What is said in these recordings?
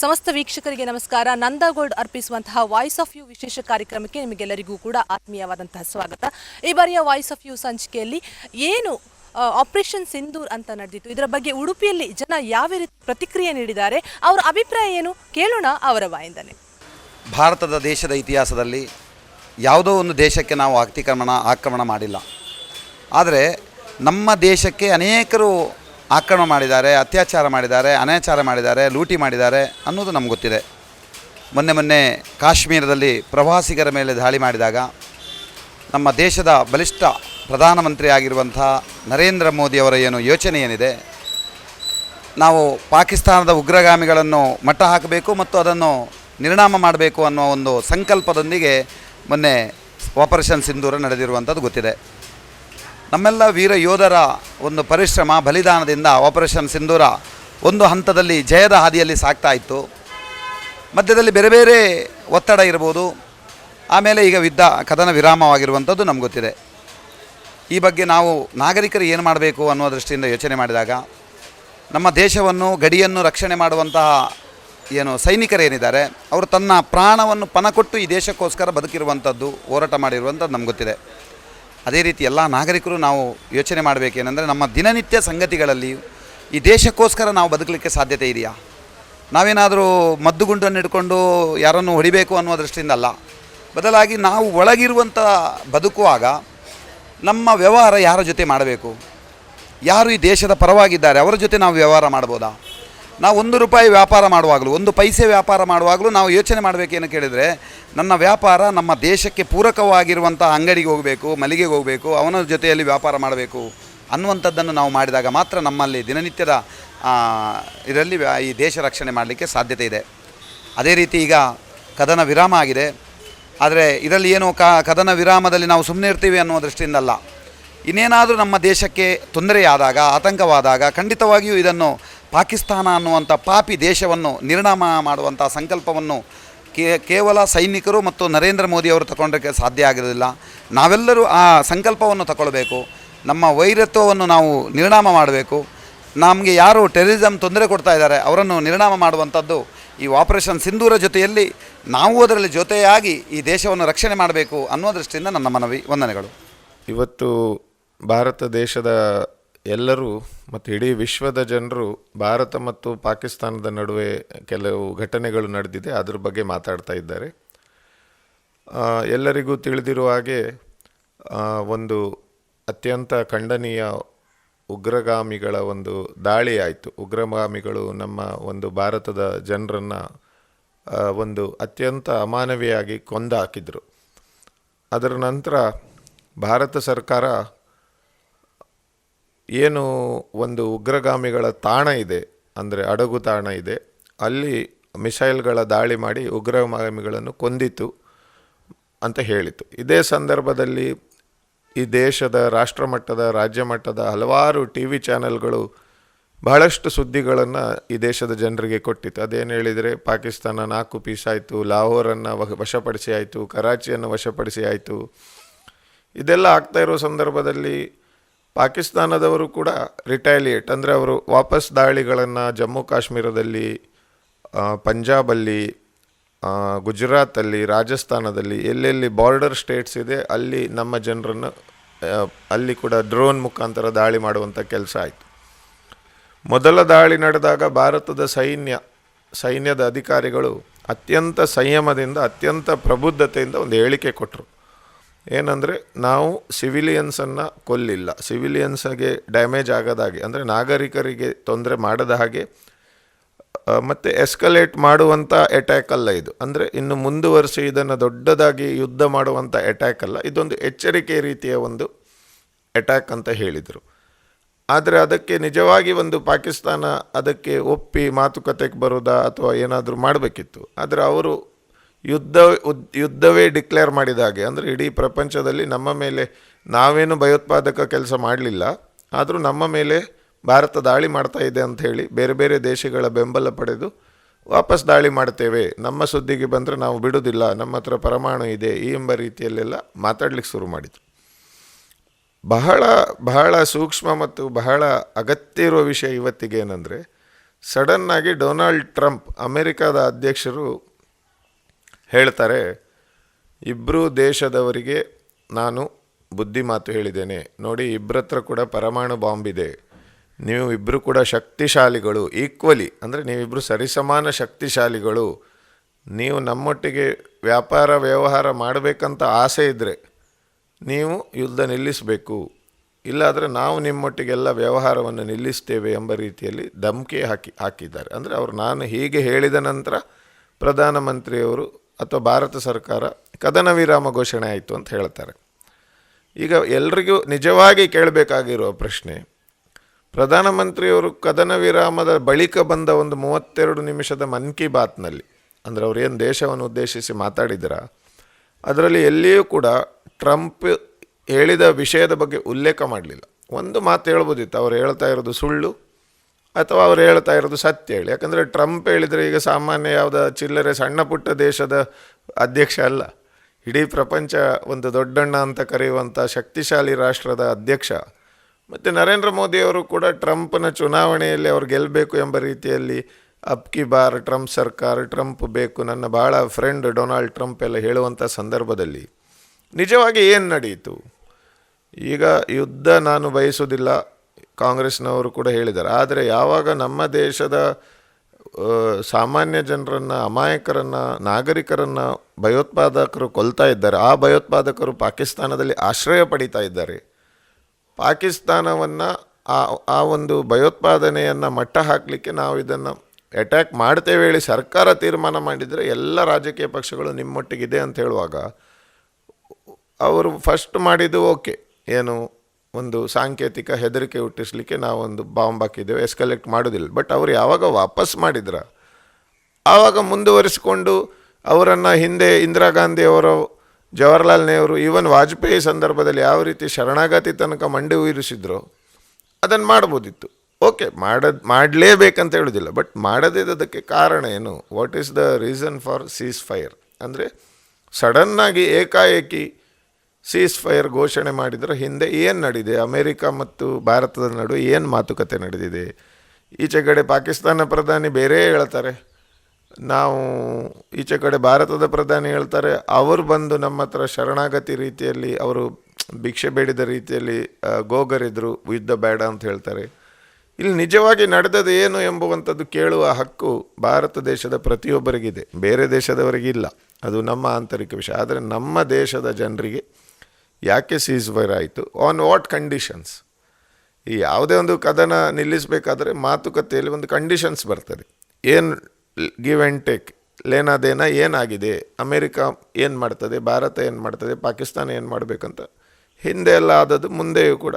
ಸಮಸ್ತ ವೀಕ್ಷಕರಿಗೆ ನಮಸ್ಕಾರ. ನಂದಗೋಲ್ಡ್ ಅರ್ಪಿಸುವಂತಹ ವಾಯ್ಸ್ ಆಫ್ ಯು ವಿಶೇಷ ಕಾರ್ಯಕ್ರಮಕ್ಕೆ ನಿಮಗೆಲ್ಲರಿಗೂ ಕೂಡ ಆತ್ಮೀಯವಾದಂತಹ ಸ್ವಾಗತ. ಈ ಬಾರಿಯ ವಾಯ್ಸ್ ಆಫ್ ಯು ಸಂಚಿಕೆಯಲ್ಲಿ ಏನು ಆಪರೇಷನ್ ಸಿಂಧೂರ್ ಅಂತ ನಡೆದಿತ್ತು. ಇದರ ಬಗ್ಗೆ ಉಡುಪಿಯಲ್ಲಿ ಜನ ಯಾವ ರೀತಿ ಪ್ರತಿಕ್ರಿಯೆ ನೀಡಿದ್ದಾರೆ, ಅವರ ಅಭಿಪ್ರಾಯ ಏನು ಕೇಳೋಣ ಅವರ ವಾಯಿಂದನೆ ಭಾರತದ ದೇಶದ ಇತಿಹಾಸದಲ್ಲಿ ಯಾವುದೋ ಒಂದು ದೇಶಕ್ಕೆ ನಾವು ಅತಿಕ್ರಮಣ ಆಕ್ರಮಣ ಮಾಡಿಲ್ಲ. ಆದರೆ ನಮ್ಮ ದೇಶಕ್ಕೆ ಅನೇಕರು ಆಕ್ರಮಣ ಮಾಡಿದ್ದಾರೆ, ಅತ್ಯಾಚಾರ ಮಾಡಿದ್ದಾರೆ ಅನಾಚಾರ ಮಾಡಿದ್ದಾರೆ, ಲೂಟಿ ಮಾಡಿದ್ದಾರೆ ಅನ್ನೋದು ನಮ್ಗೆ ಗೊತ್ತಿದೆ. ಮೊನ್ನೆ ಮೊನ್ನೆ ಕಾಶ್ಮೀರದಲ್ಲಿ ಪ್ರವಾಸಿಗರ ಮೇಲೆ ದಾಳಿ ಮಾಡಿದಾಗ ನಮ್ಮ ದೇಶದ ಬಲಿಷ್ಠ ಪ್ರಧಾನಮಂತ್ರಿ ಆಗಿರುವಂಥ ನರೇಂದ್ರ ಮೋದಿಯವರ ಏನು ಯೋಚನೆ ಏನಿದೆ, ನಾವು ಪಾಕಿಸ್ತಾನದ ಉಗ್ರಗಾಮಿಗಳನ್ನು ಮಟ್ಟ ಹಾಕಬೇಕು ಮತ್ತು ಅದನ್ನು ನಿರ್ಣಾಮ ಮಾಡಬೇಕು ಅನ್ನೋ ಒಂದು ಸಂಕಲ್ಪದೊಂದಿಗೆ ಮೊನ್ನೆ ಆಪರೇಷನ್ ಸಿಂಧೂರ ನಡೆದಿರುವಂಥದ್ದು ಗೊತ್ತಿದೆ. ನಮ್ಮೆಲ್ಲ ವೀರ ಯೋಧರ ಒಂದು ಪರಿಶ್ರಮ, ಬಲಿದಾನದಿಂದ ಆಪರೇಷನ್ ಸಿಂಧೂರ ಒಂದು ಹಂತದಲ್ಲಿ ಜಯದ ಹಾದಿಯಲ್ಲಿ ಸಾಗ್ತಾ ಇತ್ತು. ಮಧ್ಯದಲ್ಲಿ ಬೇರೆ ಬೇರೆ ಒತ್ತಡ ಇರ್ಬೋದು ಆಮೇಲೆ ಈಗ ವಿದ್ದ, ಕದನ ವಿರಾಮವಾಗಿರುವಂಥದ್ದು ನಮ್ಗೆ ಗೊತ್ತಿದೆ. ಈ ಬಗ್ಗೆ ನಾವು ನಾಗರಿಕರು ಏನು ಮಾಡಬೇಕು ಅನ್ನೋ ದೃಷ್ಟಿಯಿಂದ ಯೋಚನೆ ಮಾಡಿದಾಗ, ನಮ್ಮ ದೇಶವನ್ನು, ಗಡಿಯನ್ನು ರಕ್ಷಣೆ ಮಾಡುವಂತಹ ಏನು ಸೈನಿಕರೇನಿದ್ದಾರೆ, ಅವರು ತನ್ನ ಪ್ರಾಣವನ್ನು ಪಣ ಕೊಟ್ಟು ಈ ದೇಶಕ್ಕೋಸ್ಕರ ಬದುಕಿರುವಂಥದ್ದು, ಹೋರಾಟ ಮಾಡಿರುವಂಥದ್ದು ನಮ್ಗೆ ಗೊತ್ತಿದೆ. ಅದೇ ರೀತಿ ಎಲ್ಲ ನಾಗರಿಕರು ನಾವು ಯೋಚನೆ ಮಾಡಬೇಕೇನೆಂದರೆ ನಮ್ಮ ದಿನನಿತ್ಯ ಸಂಗತಿಗಳಲ್ಲಿ ಈ ದೇಶಕ್ಕೋಸ್ಕರ ನಾವು ಬದುಕಲಿಕ್ಕೆ ಸಾಧ್ಯತೆ ಇದೆಯಾ? ನಾವೇನಾದರೂ ಮದ್ದುಗುಂಡನ್ನು ಹಿಡ್ಕೊಂಡು ಯಾರನ್ನು ಹೊಡಿಬೇಕು ಅನ್ನೋ ದೃಷ್ಟಿಯಿಂದ ಅಲ್ಲ. ಬದಲಾಗಿ ನಾವು ಒಳಗಿರುವಂಥ ಬದುಕುವಾಗ ನಮ್ಮ ವ್ಯವಹಾರ ಯಾರ ಜೊತೆ ಮಾಡಬೇಕು? ಯಾರು ಈ ದೇಶದ ಪರವಾಗಿದ್ದಾರೆ? ಅವರ ಜೊತೆ ನಾವು ವ್ಯವಹಾರ ಮಾಡ್ಬೋದಾ ನಾವು ಒಂದು ರೂಪಾಯಿ ವ್ಯಾಪಾರ ಮಾಡುವಾಗಲೂ, ಒಂದು ಪೈಸೆ ವ್ಯಾಪಾರ ಮಾಡುವಾಗಲೂ ನಾವು ಯೋಚನೆ ಮಾಡಬೇಕೇನು ಕೇಳಿದರೆ ನನ್ನ ವ್ಯಾಪಾರ ನಮ್ಮ ದೇಶಕ್ಕೆ ಪೂರಕವಾಗಿರುವಂಥ ಅಂಗಡಿಗೆ ಹೋಗಬೇಕು, ಮಲ್ಲಿಗೆಗೆ ಹೋಗಬೇಕು, ಅವನ ಜೊತೆಯಲ್ಲಿ ವ್ಯಾಪಾರ ಮಾಡಬೇಕು ಅನ್ನುವಂಥದ್ದನ್ನು ನಾವು ಮಾಡಿದಾಗ ಮಾತ್ರ ನಮ್ಮಲ್ಲಿ ದಿನನಿತ್ಯದ ಇದರಲ್ಲಿ ಈ ದೇಶ ರಕ್ಷಣೆ ಮಾಡಲಿಕ್ಕೆ ಸಾಧ್ಯತೆ ಇದೆ. ಅದೇ ರೀತಿ ಈಗ ಕದನ ವಿರಾಮ ಆಗಿದೆ. ಆದರೆ ಇದರಲ್ಲಿ ಏನು ಕದನ ವಿರಾಮದಲ್ಲಿ ನಾವು ಸುಮ್ಮನೆ ಇರ್ತೀವಿ ಅನ್ನೋ ದೃಷ್ಟಿಯಿಂದ ಅಲ್ಲ ಇನ್ನೇನಾದರೂ ನಮ್ಮ ದೇಶಕ್ಕೆ ತೊಂದರೆಯಾದಾಗ, ಆತಂಕವಾದಾಗ ಖಂಡಿತವಾಗಿಯೂ ಇದನ್ನು ಪಾಕಿಸ್ತಾನ ಅನ್ನುವಂಥ ಪಾಪಿ ದೇಶವನ್ನು ನಿರ್ಣಾಮ ಮಾಡುವಂಥ ಸಂಕಲ್ಪವನ್ನು ಕೇವಲ ಸೈನಿಕರು ಮತ್ತು ನರೇಂದ್ರ ಮೋದಿಯವರು ತಗೊಂಡಕ್ಕೆ ಸಾಧ್ಯ ಆಗಿರೋದಿಲ್ಲ. ನಾವೆಲ್ಲರೂ ಆ ಸಂಕಲ್ಪವನ್ನು ತಗೊಳ್ಬೇಕು. ನಮ್ಮ ವೈರತ್ವವನ್ನು ನಾವು ನಿರ್ಣಾಮ ಮಾಡಬೇಕು. ನಮಗೆ ಯಾರು ಟೆರರಿಸಮ್ ತೊಂದರೆ ಕೊಡ್ತಾ ಇದ್ದಾರೆ, ಅವರನ್ನು ನಿರ್ಣಾಮ ಮಾಡುವಂಥದ್ದು ಈ ಆಪರೇಷನ್ ಸಿಂಧೂರ ಜೊತೆಯಲ್ಲಿ ನಾವು ಅದರಲ್ಲಿ ಜೊತೆಯಾಗಿ ಈ ದೇಶವನ್ನು ರಕ್ಷಣೆ ಮಾಡಬೇಕು ಅನ್ನೋ ದೃಷ್ಟಿಯಿಂದ ನನ್ನ ಮನವಿ, ವಂದನೆಗಳು. ಇವತ್ತು ಭಾರತ ದೇಶದ ಎಲ್ಲರೂ ಮತ್ತು ಇಡೀ ವಿಶ್ವದ ಜನರು ಭಾರತ ಮತ್ತು ಪಾಕಿಸ್ತಾನದ ನಡುವೆ ಕೆಲವು ಘಟನೆಗಳು ನಡೆದಿದೆ, ಅದ್ರ ಬಗ್ಗೆ ಮಾತಾಡ್ತಾ ಇದ್ದಾರೆ. ಎಲ್ಲರಿಗೂ ತಿಳಿದಿರುವ ಹಾಗೆ ಒಂದು ಅತ್ಯಂತ ಖಂಡನೀಯ ಉಗ್ರಗಾಮಿಗಳ ಒಂದು ದಾಳಿ ಆಯಿತು ಉಗ್ರಗಾಮಿಗಳು ನಮ್ಮ ಒಂದು ಭಾರತದ ಜನರನ್ನು ಒಂದು ಅತ್ಯಂತ ಅಮಾನವೀಯಾಗಿ ಕೊಂದು ಹಾಕಿದರು ಅದರ ನಂತರ ಭಾರತ ಸರ್ಕಾರ ಏನು ಒಂದು ಉಗ್ರಗಾಮಿಗಳ ತಾಣ ಇದೆ, ಅಂದರೆ ಅಡಗು ತಾಣ ಇದೆ, ಅಲ್ಲಿ ಮಿಸೈಲ್ಗಳ ದಾಳಿ ಮಾಡಿ ಉಗ್ರಗಾಮಿಗಳನ್ನು ಕೊಂದಿತ್ತು ಅಂತ ಹೇಳಿತು. ಇದೇ ಸಂದರ್ಭದಲ್ಲಿ ಈ ದೇಶದ ರಾಷ್ಟ್ರಮಟ್ಟದ ರಾಜ್ಯ ಮಟ್ಟದ ಹಲವಾರು ಟಿ ವಿ ಚಾನೆಲ್ಗಳು ಬಹಳಷ್ಟು ಸುದ್ದಿಗಳನ್ನು ಈ ದೇಶದ ಜನರಿಗೆ ಕೊಟ್ಟಿತ್ತು. ಅದೇನು ಹೇಳಿದರೆ, ಪಾಕಿಸ್ತಾನ ನಾಲ್ಕು ಪೀಸ್ ಆಯಿತು, ಲಾಹೋರನ್ನು ವಶ- ವಶಪಡಿಸಿ ಆಯಿತು, ಕರಾಚಿಯನ್ನು ವಶಪಡಿಸಿ ಆಯಿತು. ಇದೆಲ್ಲ ಆಗ್ತಾ ಇರೋ ಸಂದರ್ಭದಲ್ಲಿ ಪಾಕಿಸ್ತಾನದವರು ಕೂಡ ರಿಟ್ಯಾಲಿಯೇಟ್ ಅಂದರೆ ಅವರು ವಾಪಸ್ ದಾಳಿಗಳನ್ನು ಜಮ್ಮು ಕಾಶ್ಮೀರದಲ್ಲಿ ಪಂಜಾಬಲ್ಲಿ ಗುಜರಾತಲ್ಲಿ, ರಾಜಸ್ಥಾನದಲ್ಲಿ, ಎಲ್ಲೆಲ್ಲಿ ಬಾರ್ಡರ್ ಸ್ಟೇಟ್ಸ್ ಇದೆ, ಅಲ್ಲಿ ನಮ್ಮ ಜನರನ್ನು ಅಲ್ಲಿ ಕೂಡ ಡ್ರೋನ್ ಮುಖಾಂತರ ದಾಳಿ ಮಾಡುವಂಥ ಕೆಲಸ ಆಯಿತು. ಮೊದಲ ದಾಳಿ ನಡೆದಾಗ ಭಾರತದ ಸೈನ್ಯ, ಸೈನ್ಯದ ಅಧಿಕಾರಿಗಳು ಅತ್ಯಂತ ಸಂಯಮದಿಂದ, ಅತ್ಯಂತ ಪ್ರಬುದ್ಧತೆಯಿಂದ ಒಂದು ಹೇಳಿಕೆ ಕೊಟ್ಟರು ಏನಂದರೆ ನಾವು ಸಿವಿಲಿಯನ್ಸನ್ನು ಕೊಲ್ಲಿಲ್ಲ. ಸಿವಿಲಿಯನ್ಸ್ಗೆ ಡ್ಯಾಮೇಜ್ ಆಗದ ಹಾಗೆ, ಅಂದರೆ ನಾಗರಿಕರಿಗೆ ತೊಂದರೆ ಮಾಡದ ಹಾಗೆ ಮತ್ತು ಎಸ್ಕಲೇಟ್ ಮಾಡುವಂಥ ಅಟ್ಯಾಕ್ ಅಲ್ಲ ಇದು. ಅಂದರೆ ಇನ್ನು ಮುಂದುವರಿಸಿ ಇದನ್ನು ದೊಡ್ಡದಾಗಿ ಯುದ್ಧ ಮಾಡುವಂಥ ಅಟ್ಯಾಕ್ ಅಲ್ಲ. ಇದೊಂದು ಎಚ್ಚರಿಕೆ ರೀತಿಯ ಒಂದು ಅಟ್ಯಾಕ್ ಅಂತ ಹೇಳಿದರು. ಆದರೆ ಅದಕ್ಕೆ ನಿಜವಾಗಿ ಒಂದು ಪಾಕಿಸ್ತಾನ ಅದಕ್ಕೆ ಒಪ್ಪಿ ಮಾತುಕತೆಗೆ ಬರೋದಾ ಅಥವಾ ಏನಾದರೂ ಮಾಡಬೇಕಿತ್ತು. ಆದರೆ ಅವರು ಯುದ್ಧ ಯುದ್ಧವೇ ಡಿಕ್ಲೇರ್ ಮಾಡಿದ ಹಾಗೆ. ಅಂದರೆ ಇಡೀ ಪ್ರಪಂಚದಲ್ಲಿ ನಮ್ಮ ಮೇಲೆ ನಾವೇನು ಭಯೋತ್ಪಾದಕ ಕೆಲಸ ಮಾಡಲಿಲ್ಲ. ಆದರೂ ನಮ್ಮ ಮೇಲೆ ಭಾರತ ದಾಳಿ ಮಾಡ್ತಾ ಇದೆ ಅಂತ ಹೇಳಿ ಬೇರೆ ಬೇರೆ ದೇಶಗಳ ಬೆಂಬಲ ಪಡೆದು ವಾಪಸ್ ದಾಳಿ ಮಾಡ್ತೇವೆ. ನಮ್ಮ ಸುದ್ದಿಗೆ ಬಂದರೆ ನಾವು ಬಿಡುವುದಿಲ್ಲ ನಮ್ಮ ಹತ್ರ ಪರಮಾಣು ಇದೆ ಈ ಎಂಬ ರೀತಿಯಲ್ಲೆಲ್ಲ ಮಾತಾಡ್ಲಿಕ್ಕೆ ಶುರು ಮಾಡಿದರು. ಬಹಳ ಬಹಳ ಸೂಕ್ಷ್ಮ ಮತ್ತು ಬಹಳ ಅಗತ್ಯ ಇರುವ ವಿಷಯ ಇವತ್ತಿಗೆ ಏನಂದರೆ, ಸಡನ್ನಾಗಿ ಡೊನಾಲ್ಡ್ ಟ್ರಂಪ್, ಅಮೆರಿಕದ ಅಧ್ಯಕ್ಷರು ಹೇಳ್ತಾರೆ ಇಬ್ಬರು ದೇಶದವರಿಗೆ ನಾನು ಬುದ್ಧಿ ಮಾತು ಹೇಳಿದ್ದೇನೆ. ನೋಡಿ ಇಬ್ಬರತ್ರ ಕೂಡ ಪರಮಾಣು ಬಾಂಬ್ ಇದೆ. ನೀವು ಇಬ್ಬರು ಕೂಡ ಶಕ್ತಿಶಾಲಿಗಳು ಈಕ್ವಲಿ ಅಂದರೆ ನೀವಿಬ್ಬರು ಸರಿಸಮಾನ ಶಕ್ತಿಶಾಲಿಗಳು. ನೀವು ನಮ್ಮೊಟ್ಟಿಗೆ ವ್ಯಾಪಾರ, ವ್ಯವಹಾರ ಮಾಡಬೇಕಂತ ಆಸೆ ಇದ್ದರೆ ನೀವು ಯುದ್ಧ ನಿಲ್ಲಿಸಬೇಕು. ಇಲ್ಲಾದರೆ ನಾವು ನಿಮ್ಮೊಟ್ಟಿಗೆಲ್ಲ ವ್ಯವಹಾರವನ್ನು ನಿಲ್ಲಿಸ್ತೇವೆ ಎಂಬ ರೀತಿಯಲ್ಲಿ ಧಮಕಿ ಹಾಕಿ, ಹಾಕಿದ್ದಾರೆ. ಅಂದರೆ ಅವರು ನಾನು ಹೀಗೆ ಹೇಳಿದ ನಂತರ ಪ್ರಧಾನಮಂತ್ರಿಯವರು ಅಥವಾ ಭಾರತ ಸರ್ಕಾರ ಕದನ ವಿರಾಮ ಘೋಷಣೆ ಆಯಿತು ಅಂತ ಹೇಳ್ತಾರೆ. ಈಗ ಎಲ್ರಿಗೂ ನಿಜವಾಗಿ ಕೇಳಬೇಕಾಗಿರುವ ಪ್ರಶ್ನೆ, ಪ್ರಧಾನಮಂತ್ರಿಯವರು ಕದನ ವಿರಾಮದ ಬಳಿಕ ಬಂದ ಒಂದು ಮೂವತ್ತೆರಡು ನಿಮಿಷದ ಮನ್ ಕಿ ಬಾತ್ನಲ್ಲಿ, ಅಂದರೆ ಅವ್ರು ಏನು ದೇಶವನ್ನು ಉದ್ದೇಶಿಸಿ ಮಾತಾಡಿದ್ರ, ಅದರಲ್ಲಿ ಎಲ್ಲಿಯೂ ಕೂಡ ಟ್ರಂಪ್ ಹೇಳಿದ ವಿಷಯದ ಬಗ್ಗೆ ಉಲ್ಲೇಖ ಮಾಡಲಿಲ್ಲ. ಒಂದು ಮಾತು ಹೇಳ್ಬೋದಿತ್ತು, ಅವ್ರು ಹೇಳ್ತಾ ಇರೋದು ಸುಳ್ಳು ಅಥವಾ ಅವ್ರು ಹೇಳ್ತಾ ಇರೋದು ಸತ್ಯ ಹೇಳಿ. ಯಾಕಂದರೆ ಟ್ರಂಪ್ ಹೇಳಿದರೆ ಈಗ ಸಾಮಾನ್ಯ ಯಾವುದ ಚಿಲ್ಲರೆ ಸಣ್ಣ ಪುಟ್ಟ ದೇಶದ ಅಧ್ಯಕ್ಷ ಅಲ್ಲ. ಇಡೀ ಪ್ರಪಂಚ ಒಂದು ದೊಡ್ಡಣ್ಣ ಅಂತ ಕರೆಯುವಂಥ ಶಕ್ತಿಶಾಲಿ ರಾಷ್ಟ್ರದ ಅಧ್ಯಕ್ಷ. ಮತ್ತು ನರೇಂದ್ರ ಮೋದಿಯವರು ಕೂಡ ಟ್ರಂಪ್ನ ಚುನಾವಣೆಯಲ್ಲಿ ಅವ್ರು ಗೆಲ್ಲಬೇಕು ಎಂಬ ರೀತಿಯಲ್ಲಿ ಅಪ್ಕಿ ಬಾರ್, ಟ್ರಂಪ್ ಸರ್ಕಾರ, ಟ್ರಂಪ್ ಬೇಕು, ನನ್ನ ಭಾಳ ಫ್ರೆಂಡ್ ಡೊನಾಲ್ಡ್ ಟ್ರಂಪ್ ಎಲ್ಲ ಹೇಳುವಂಥ ಸಂದರ್ಭದಲ್ಲಿ ನಿಜವಾಗಿ ಏನು ನಡೆಯಿತು ಈಗ ಯುದ್ಧ ನಾನು ಬಯಸುವುದಿಲ್ಲ ಕಾಂಗ್ರೆಸ್ನವರು ಕೂಡ ಹೇಳಿದ್ದಾರೆ. ಆದರೆ ಯಾವಾಗ ನಮ್ಮ ದೇಶದ ಸಾಮಾನ್ಯ ಜನರನ್ನು, ಅಮಾಯಕರನ್ನು, ನಾಗರಿಕರನ್ನು ಭಯೋತ್ಪಾದಕರು ಕೊಲ್ತಾ ಇದ್ದಾರೆ, ಆ ಭಯೋತ್ಪಾದಕರು ಪಾಕಿಸ್ತಾನದಲ್ಲಿ ಆಶ್ರಯ ಪಡಿತಾ ಇದ್ದಾರೆ. ಪಾಕಿಸ್ತಾನವನ್ನು ಆ ಆ ಒಂದು ಭಯೋತ್ಪಾದನೆಯನ್ನು ಮಟ್ಟ ಹಾಕಲಿಕ್ಕೆ ನಾವು ಇದನ್ನು ಅಟ್ಯಾಕ್ ಮಾಡ್ತೇವೆ ಹೇಳಿ ಸರ್ಕಾರ ತೀರ್ಮಾನ ಮಾಡಿದರೆ ಎಲ್ಲ ರಾಜಕೀಯ ಪಕ್ಷಗಳು ನಿಮ್ಮೊಟ್ಟಿಗಿದೆ ಅಂತ ಹೇಳುವಾಗ, ಅವರು ಫಸ್ಟ್ ಮಾಡಿದ್ದು ಓಕೆ ಏನು ಒಂದು ಸಾಂಕೇತಿಕ ಹೆದರಿಕೆ ಹುಟ್ಟಿಸ್ಲಿಕ್ಕೆ ನಾವೊಂದು ಬಾಂಬ್ ಹಾಕಿದ್ದೇವೆ ಎಸ್ಕಲೆಕ್ಟ್ ಮಾಡೋದಿಲ್ಲ ಬಟ್ ಅವರು ಯಾವಾಗ ವಾಪಸ್ ಮಾಡಿದ್ರ? ಆವಾಗ ಮುಂದುವರಿಸಿಕೊಂಡು ಅವರನ್ನು ಹಿಂದೆ ಇಂದಿರಾ ಗಾಂಧಿ ಅವರು ಜವಾಹರ್ಲಾಲ್ ನೆಹರು ಈವನ್ ವಾಜಪೇಯಿ ಸಂದರ್ಭದಲ್ಲಿ ಯಾವ ರೀತಿ ಶರಣಾಗತಿ ತನಕ ಮಂಡಿ ಉಯಿರಿಸಿದ್ರು ಅದನ್ನು ಮಾಡ್ಬೋದಿತ್ತು. ಓಕೆ ಮಾಡದ್, ಮಾಡಲೇಬೇಕಂತ ಹೇಳೋದಿಲ್ಲ. ಬಟ್ ಮಾಡದಿದ್ದದಕ್ಕೆ ಕಾರಣ ಏನು? What is the reason for ceasefire ಅಂದರೆ ಸಡನ್ನಾಗಿ ಏಕಾಏಕಿ ಸೀಸ್ ಫೈರ್ ಘೋಷಣೆ ಮಾಡಿದರೆ ಹಿಂದೆ ಏನು ನಡೆದಿದೆ ಅಮೇರಿಕ ಮತ್ತು ಭಾರತದ ನಡುವೆ ಏನು ಮಾತುಕತೆ ನಡೆದಿದೆ? ಈಚೆ ಕಡೆ ಪಾಕಿಸ್ತಾನ ಪ್ರಧಾನಿ ಬೇರೆ ಹೇಳ್ತಾರೆ. ನಾವು ಈಚೆ ಕಡೆ ಭಾರತದ ಪ್ರಧಾನಿ ಹೇಳ್ತಾರೆ. ಅವರು ಬಂದು ನಮ್ಮ ಹತ್ರ ಶರಣಾಗತಿ ರೀತಿಯಲ್ಲಿ, ಅವರು ಭಿಕ್ಷೆ ಬೇಡಿದ ರೀತಿಯಲ್ಲಿ ಗೋಗರಿದ್ರು, ಯುದ್ಧ ಬೇಡ ಅಂತ ಹೇಳ್ತಾರೆ. ಇಲ್ಲಿ ನಿಜವಾಗಿ ನಡೆದದ್ದು ಏನು ಎಂಬುವಂಥದ್ದು ಕೇಳುವ ಹಕ್ಕು ಭಾರತ ದೇಶದ ಪ್ರತಿಯೊಬ್ಬರಿಗಿದೆ. ಬೇರೆ ದೇಶದವರಿಗಿಲ್ಲ. ಅದು ನಮ್ಮ ಆಂತರಿಕ ವಿಷಯ. ಆದರೆ ನಮ್ಮ ದೇಶದ ಜನರಿಗೆ ಯಾಕೆ ಸೀಸ್ ಫೈರ್ ಆಯಿತು? ಆನ್ ವಾಟ್ ಕಂಡೀಷನ್ಸ್ ಈ ಯಾವುದೇ ಒಂದು ಕದನ ನಿಲ್ಲಿಸಬೇಕಾದ್ರೆ ಮಾತುಕತೆಯಲ್ಲಿ ಒಂದು ಕಂಡೀಷನ್ಸ್ ಬರ್ತದೆ. ಏನು ಗಿವ್ ಆ್ಯಂಡ್ ಟೇಕ್ ಲೇನಾದೇನ ಏನಾಗಿದೆ? ಅಮೇರಿಕ ಏನು ಮಾಡ್ತದೆ? ಭಾರತ ಏನು ಮಾಡ್ತದೆ? ಪಾಕಿಸ್ತಾನ ಏನು ಮಾಡಬೇಕಂತ ಹಿಂದೆ ಎಲ್ಲ ಆದದ್ದು ಮುಂದೆಯೂ ಕೂಡ.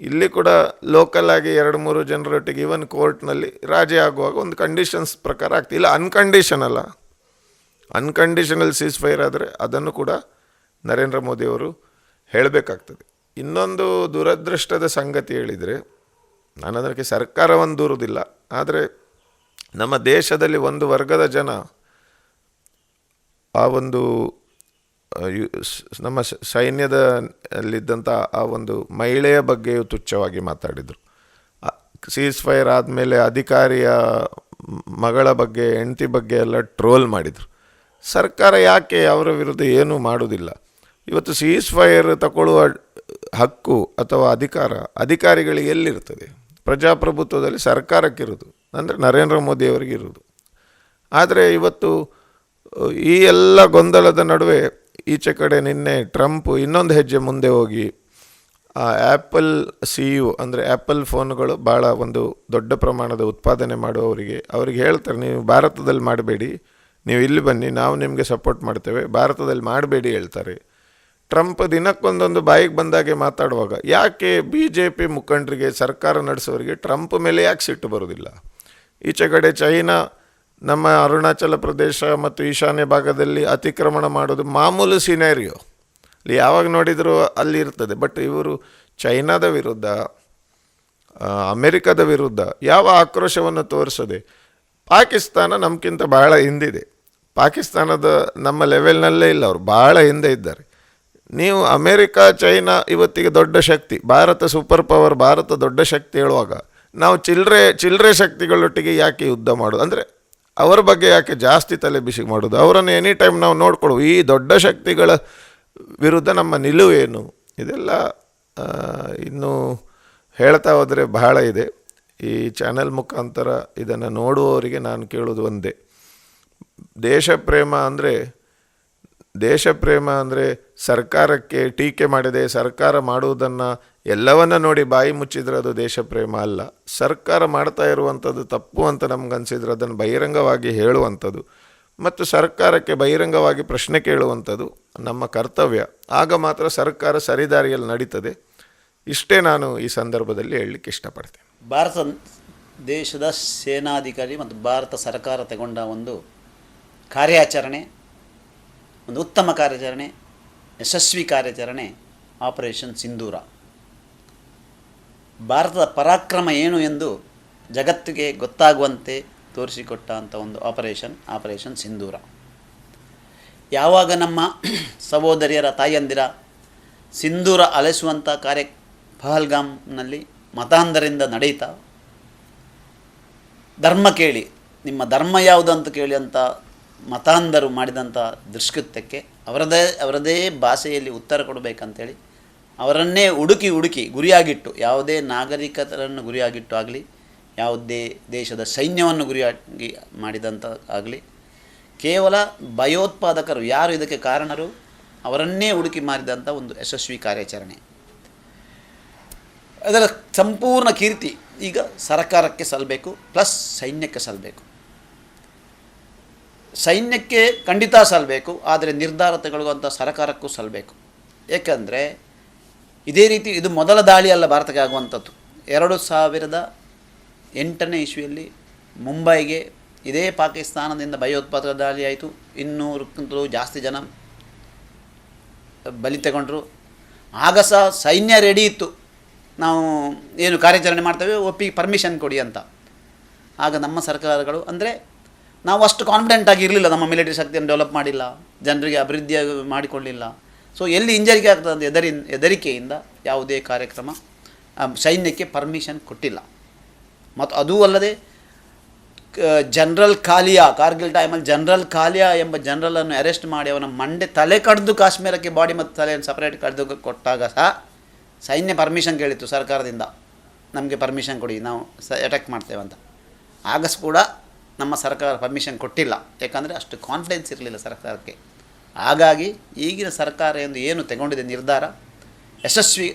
ಇಲ್ಲಿ ಕೂಡ ಲೋಕಲ್ ಆಗಿ ಎರಡು ಮೂರು ಜನರೊಟ್ಟಿಗೆ ಈವನ್ ಕೋರ್ಟ್ನಲ್ಲಿ ರಾಜಿ ಆಗುವಾಗ ಒಂದು ಕಂಡೀಷನ್ಸ್ ಪ್ರಕಾರ ಆಗ್ತದೆ. ಇಲ್ಲ ಅನ್ಕಂಡೀಷನ್ ಅಲ್ಲ. ಅನ್ಕಂಡೀಷನಲ್ ಸೀಸ್ ಫೈರ್ ಆದರೆ ಅದನ್ನು ಕೂಡ ನರೇಂದ್ರ ಮೋದಿಯವರು ಹೇಳಬೇಕಾಗ್ತದೆ. ಇನ್ನೊಂದು ದುರದೃಷ್ಟದ ಸಂಗತಿ ಹೇಳಿದರೆ ನಾನು ಅದಕ್ಕೆ ಸರ್ಕಾರವನ್ನು ದೂರುವುದಿಲ್ಲ, ಆದರೆ ನಮ್ಮ ದೇಶದಲ್ಲಿ ಒಂದು ವರ್ಗದ ಜನ ಆ ಒಂದು ನಮ್ಮ ಸೈನ್ಯದಲ್ಲಿದ್ದಂಥ ಆ ಒಂದು ಮಹಿಳೆಯ ಬಗ್ಗೆಯೂ ತುಚ್ಛವಾಗಿ ಮಾತಾಡಿದರು. ಸೀಸ್ ಫೈರ್ ಆದಮೇಲೆ ಅಧಿಕಾರಿಯ ಮಗಳ ಬಗ್ಗೆ, ಹೆಂಡತಿ ಬಗ್ಗೆ ಎಲ್ಲ ಟ್ರೋಲ್ ಮಾಡಿದರು. ಸರ್ಕಾರ ಯಾಕೆ ಅವರ ವಿರುದ್ಧ ಏನೂ ಮಾಡುವುದಿಲ್ಲ? ಇವತ್ತು ಸೀಸ್ ಫೈರ್ ತಗೊಳ್ಳುವ ಹಕ್ಕು ಅಥವಾ ಅಧಿಕಾರ ಅಧಿಕಾರಿಗಳಿಗೆ ಎಲ್ಲಿರ್ತದೆ ಪ್ರಜಾಪ್ರಭುತ್ವದಲ್ಲಿ ಸರ್ಕಾರಕ್ಕಿರೋದು ಅಂದರೆ ನರೇಂದ್ರ ಮೋದಿಯವರಿಗೆ ಇರೋದು ಆದರೆ ಇವತ್ತು ಈ ಎಲ್ಲ ಗೊಂದಲದ ನಡುವೆ ಈಚೆ ಕಡೆ ನಿನ್ನೆ ಟ್ರಂಪ್ ಇನ್ನೊಂದು ಹೆಜ್ಜೆ ಮುಂದೆ ಹೋಗಿ, ಆ ಆ್ಯಪಲ್ ಸಿ ಯು ಅಂದರೆ ಆ್ಯಪಲ್ ಫೋನ್ಗಳು ಭಾಳ ಒಂದು ದೊಡ್ಡ ಪ್ರಮಾಣದ ಉತ್ಪಾದನೆ ಮಾಡುವವರಿಗೆ, ಅವರಿಗೆ ಹೇಳ್ತಾರೆ, ನೀವು ಭಾರತದಲ್ಲಿ ಮಾಡಬೇಡಿ, ನೀವು ಇಲ್ಲಿ ಬನ್ನಿ, ನಾವು ನಿಮಗೆ ಸಪೋರ್ಟ್ ಮಾಡ್ತೇವೆ, ಭಾರತದಲ್ಲಿ ಮಾಡಬೇಡಿ, ಹೇಳ್ತಾರೆ. ಟ್ರಂಪ್ ದಿನಕ್ಕೊಂದೊಂದು ಬಾಯಿಗೆ ಬಂದಾಗೆ ಮಾತಾಡುವಾಗ, ಯಾಕೆ ಬಿ ಜೆ ಪಿ ಮುಖಂಡರಿಗೆ ಸರ್ಕಾರ ನಡೆಸೋರಿಗೆ ಟ್ರಂಪ್ ಮೇಲೆ ಯಾಕೆ ಸಿಟ್ಟು ಬರೋದಿಲ್ಲ ಈಚೆ ಕಡೆ ಚೈನಾ, ನಮ್ಮ ಅರುಣಾಚಲ ಪ್ರದೇಶ ಮತ್ತು ಈಶಾನ್ಯ ಭಾಗದಲ್ಲಿ ಅತಿಕ್ರಮಣ ಮಾಡೋದು ಮಾಮೂಲು ಸಿನೇರಿಯೋ ಅಲ್ಲಿ ಯಾವಾಗ ನೋಡಿದರೂ ಅಲ್ಲಿ ಇರ್ತದೆ. ಬಟ್ ಇವರು ಚೈನಾದ ವಿರುದ್ಧ ಅಮೆರಿಕದ ವಿರುದ್ಧ ಯಾವ ಆಕ್ರೋಶವನ್ನು ತೋರಿಸದೆ, ಪಾಕಿಸ್ತಾನ ನಮಗಿಂತ ಬಹಳ ಹಿಂದಿದೆ. ಪಾಕಿಸ್ತಾನದ ನಮ್ಮ ಲೆವೆಲ್ನಲ್ಲೇ ಇಲ್ಲ. ಅವರು ಭಾಳ ಹಿಂದೆ ಇದ್ದಾರೆ. ನೀವು ಅಮೇರಿಕಾ, ಚೈನಾ ಇವತ್ತಿಗೆ ದೊಡ್ಡ ಶಕ್ತಿ. ಭಾರತ ಸೂಪರ್ ಪವರ್ ಭಾರತ ದೊಡ್ಡ ಶಕ್ತಿ ಹೇಳುವಾಗ ನಾವು ಚಿಲ್ಲರೆ ಚಿಲ್ಲರೆ ಶಕ್ತಿಗಳೊಟ್ಟಿಗೆ ಯಾಕೆ ಯುದ್ಧ ಮಾಡೋದು? ಅಂದರೆ ಅವರ ಬಗ್ಗೆ ಯಾಕೆ ಜಾಸ್ತಿ ತಲೆ ಬಿಸಿ ಮಾಡೋದು? ಅವರನ್ನು ಎನಿ ಟೈಮ್ ನಾವು ನೋಡ್ಕೊಳ್ಳುವ ಈ ದೊಡ್ಡ ಶಕ್ತಿಗಳ ವಿರುದ್ಧ ನಮ್ಮ ನಿಲುವೇನು ಇದೆಲ್ಲ ಇನ್ನೂ ಹೇಳ್ತಾ ಹೋದರೆ ಬಹಳ ಇದೆ. ಈ ಚಾನೆಲ್ ಮುಖಾಂತರ ಇದನ್ನು ನೋಡುವವರಿಗೆ ನಾನು ಕೇಳೋದು ಒಂದೇ. ದೇಶ ಪ್ರೇಮ ಅಂದರೆ ದೇಶ ಪ್ರೇಮ ಅಂದರೆ ಸರ್ಕಾರಕ್ಕೆ ಟೀಕೆ ಮಾಡಿದೆ ಸರ್ಕಾರ ಮಾಡುವುದನ್ನು ಎಲ್ಲವನ್ನ ನೋಡಿ ಬಾಯಿ ಮುಚ್ಚಿದ್ರೆ ಅದು ದೇಶ ಪ್ರೇಮ ಅಲ್ಲ. ಸರ್ಕಾರ ಮಾಡ್ತಾ ಇರುವಂಥದ್ದು ತಪ್ಪು ಅಂತ ನಮ್ಗೆ ಅನಿಸಿದ್ರೆ ಅದನ್ನು ಬಹಿರಂಗವಾಗಿ ಹೇಳುವಂಥದ್ದು ಮತ್ತು ಸರ್ಕಾರಕ್ಕೆ ಬಹಿರಂಗವಾಗಿ ಪ್ರಶ್ನೆ ಕೇಳುವಂಥದ್ದು ನಮ್ಮ ಕರ್ತವ್ಯ. ಆಗ ಮಾತ್ರ ಸರ್ಕಾರ ಸರಿದಾರಿಯಲ್ಲಿ ನಡೀತದೆ. ಇಷ್ಟೇ ನಾನು ಈ ಸಂದರ್ಭದಲ್ಲಿ ಹೇಳಲಿಕ್ಕೆ ಇಷ್ಟಪಡ್ತೇನೆ. ಭಾರತ ದೇಶದ ಸೇನಾಧಿಕಾರಿ ಮತ್ತು ಭಾರತ ಸರ್ಕಾರ ತಗೊಂಡ ಒಂದು ಕಾರ್ಯಾಚರಣೆ. ಒಂದು ಉತ್ತಮ ಕಾರ್ಯಾಚರಣೆ, ಯಶಸ್ವಿ ಕಾರ್ಯಾಚರಣೆ ಆಪರೇಷನ್ ಸಿಂಧೂರ ಭಾರತದ ಪರಾಕ್ರಮ ಏನು ಎಂದು ಜಗತ್ತಿಗೆ ಗೊತ್ತಾಗುವಂತೆ ತೋರಿಸಿಕೊಟ್ಟ ಅಂಥ ಒಂದು ಆಪರೇಷನ್ ಆಪರೇಷನ್ ಸಿಂಧೂರ ಯಾವಾಗ ನಮ್ಮ ಸಹೋದರಿಯರ ತಾಯಂದಿರ ಸಿಂಧೂರ ಅಲೆಸುವಂಥ ಕಾರ್ಯ ಪಹಲ್ಗಾಮ್ನಲ್ಲಿ ಮತಾಂಧರಿಂದ ನಡೆಯುತ್ತಾ ಧರ್ಮ ಕೇಳಿ, ನಿಮ್ಮ ಧರ್ಮ ಯಾವುದು ಅಂತ ಕೇಳಿ ಅಂತ ಮತಾಂಧರು ಮಾಡಿದಂಥ ದುಷ್ಕೃತ್ಯಕ್ಕೆ ಅವರದೇ ಅವರದೇ ಭಾಷೆಯಲ್ಲಿ ಉತ್ತರ ಕೊಡಬೇಕಂತೇಳಿ ಅವರನ್ನೇ ಹುಡುಕಿ ಹುಡುಕಿ ಗುರಿಯಾಗಿಟ್ಟು, ಯಾವುದೇ ನಾಗರಿಕರನ್ನು ಗುರಿಯಾಗಿಟ್ಟು ಆಗಲಿ, ಯಾವುದೇ ದೇಶದ ಸೈನ್ಯವನ್ನು ಗುರಿಯಾಗಿ ಮಾಡಿದಂಥ ಆಗಲಿ, ಕೇವಲ ಭಯೋತ್ಪಾದಕರು ಯಾರು ಇದಕ್ಕೆ ಕಾರಣರು? ಅವರನ್ನೇ ಹುಡುಕಿ ಮಾರಿದಂಥ ಒಂದು ಯಶಸ್ವಿ ಕಾರ್ಯಾಚರಣೆ. ಅದರ ಸಂಪೂರ್ಣ ಕೀರ್ತಿ ಈಗ ಸರ್ಕಾರಕ್ಕೆ ಸಲ್ಲಬೇಕು ಪ್ಲಸ್ ಸೈನ್ಯಕ್ಕೆ ಸಲ್ಲಬೇಕು ಸೈನ್ಯಕ್ಕೆ ಖಂಡಿತ ಸಲ್ಲಬೇಕು ಆದರೆ ನಿರ್ಧಾರ ತಗೊಳ್ಳುವಂಥ ಸರಕಾರಕ್ಕೂ ಸಲ್ಲಬೇಕು ಏಕೆಂದರೆ ಇದೇ ರೀತಿ ಇದು ಮೊದಲ ದಾಳಿ ಅಲ್ಲ ಭಾರತಕ್ಕೆ ಆಗುವಂಥದ್ದು. ಎರಡು ಸಾವಿರದ ಎಂಟನೇ ಇಸ್ವಿಯಲ್ಲಿ ಮುಂಬೈಗೆ ಇದೇ ಪಾಕಿಸ್ತಾನದಿಂದ ಭಯೋತ್ಪಾದಕ ದಾಳಿ ಆಯಿತು. ಇನ್ನೂರಕ್ಕಿಂತಲೂ ಜಾಸ್ತಿ ಜನ ಬಲಿ ತಗೊಂಡ್ರು. ಆಗ ಸಹ ಸೈನ್ಯ ರೆಡಿ ಇತ್ತು. ನಾವು ಏನು ಕಾರ್ಯಾಚರಣೆ ಮಾಡ್ತೇವೆ ಒಪ್ಪಿ ಪರ್ಮಿಷನ್ ಕೊಡಿ ಅಂತ. ಆಗ ನಮ್ಮ ಸರ್ಕಾರಗಳು, ಅಂದರೆ ನಾವು ಅಷ್ಟು ಕಾನ್ಫಿಡೆಂಟ್ ಆಗಿ ಇರಲಿಲ್ಲ ನಮ್ಮ ಮಿಲಿಟರಿ ಶಕ್ತಿಯನ್ನು ಡೆವಲಪ್ ಮಾಡಿಲ್ಲ, ಜನರಿಗೆ ಅಭಿವೃದ್ಧಿ ಮಾಡಿಕೊಳ್ಳಿಲ್ಲ. ಸೊ ಎಲ್ಲಿ ಹಿಂಜರಿಕೆ ಆಗ್ತದೆ ಅಂತ ಎದರಿ ಹೆದರಿಕೆಯಿಂದ ಯಾವುದೇ ಕಾರ್ಯಕ್ರಮ ಸೈನ್ಯಕ್ಕೆ ಪರ್ಮಿಷನ್ ಕೊಟ್ಟಿಲ್ಲ. ಮತ್ತು ಅದೂ ಅಲ್ಲದೆ ಜನರಲ್ ಖಾಲಿಯಾ ಕಾರ್ಗಿಲ್ ಟೈಮಲ್ಲಿ ಜನರಲ್ ಖಾಲಿಯಾ ಎಂಬ ಜನರಲನ್ನು ಅರೆಸ್ಟ್ ಮಾಡಿ ಅವನ ಮಂಡೆ ತಲೆ ಕಡ್ದು ಕಾಶ್ಮೀರಕ್ಕೆ ಬಾಡಿ ಮತ್ತು ತಲೆಯನ್ನು ಸಪ್ರೇಟ್ ಕಡ್ದು ಕೊಟ್ಟಾಗ ಸಹ ಸೈನ್ಯ ಪರ್ಮಿಷನ್ ಕೇಳಿತ್ತು ಸರ್ಕಾರದಿಂದ. ನಮಗೆ ಪರ್ಮಿಷನ್ ಕೊಡಿ, ನಾವು ಸ ಅಟ್ಯಾಕ್ ಮಾಡ್ತೇವೆ ಅಂತ. ಆಗಸ್ ಕೂಡ ನಮ್ಮ ಸರ್ಕಾರ ಪರ್ಮಿಷನ್ ಕೊಟ್ಟಿಲ್ಲ. ಯಾಕಂದರೆ ಅಷ್ಟು ಕಾನ್ಫಿಡೆನ್ಸ್ ಇರಲಿಲ್ಲ ಸರ್ಕಾರಕ್ಕೆ. ಹಾಗಾಗಿ ಈಗಿನ ಸರ್ಕಾರ ಎಂದು ಏನು ತಗೊಂಡಿದೆ ನಿರ್ಧಾರ? ಯಶಸ್ವಿ.